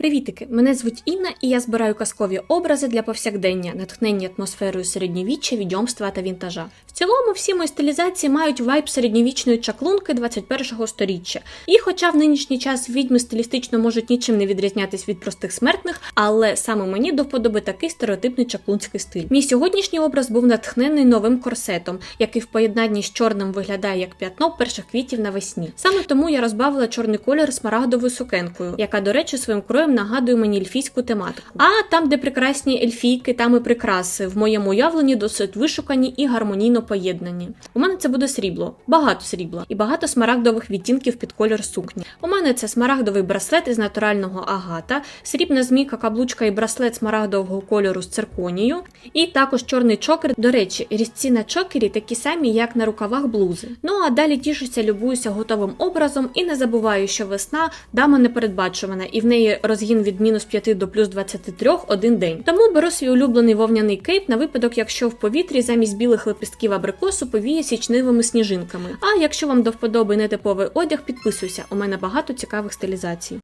Привітики! Мене звуть Інна, і я збираю казкові образи для повсякдення, натхнені атмосферою середньовіччя, відьомства та вінтажа. В цілому всі мої стилізації мають вайб середньовічної чаклунки 21-го сторіччя. І хоча в нинішній час відьми стилістично можуть нічим не відрізнятись від простих смертних, але саме мені до вподоби такий стереотипний чаклунський стиль. Мій сьогоднішній образ був натхнений новим корсетом, який в поєднанні з чорним виглядає як п'ятно перших квітів навесні. Саме тому я розбавила чорний колір смарагдовою сукенкою, яка, до речі, своїм кроєм нагадує мені ельфійську тематику. А там, де прекрасні ельфійки, там і прикраси в моєму уявленні досить вишукані і гармонійно поєднані. У мене це буде срібло, багато срібла і багато смарагдових відтінків під колір сукні. У мене це смарагдовий браслет із натурального агата, срібна змійка, каблучка і браслет смарагдового кольору з цирконією, і також чорний чокер. До речі, різці на чокері такі самі, як на рукавах блузи. Ну а далі тішуся, любуюся готовим образом і не забуваю, що весна дама непередбачувана, і в неї розгін від мінус 5 до плюс 23 один день. Тому беру свій улюблений вовняний кейп на випадок, якщо в повітрі замість білих лепістків абрикосу повіє січневими сніжинками. А якщо вам до вподоби нетиповий одяг, підписуйся. У мене багато цікавих стилізацій.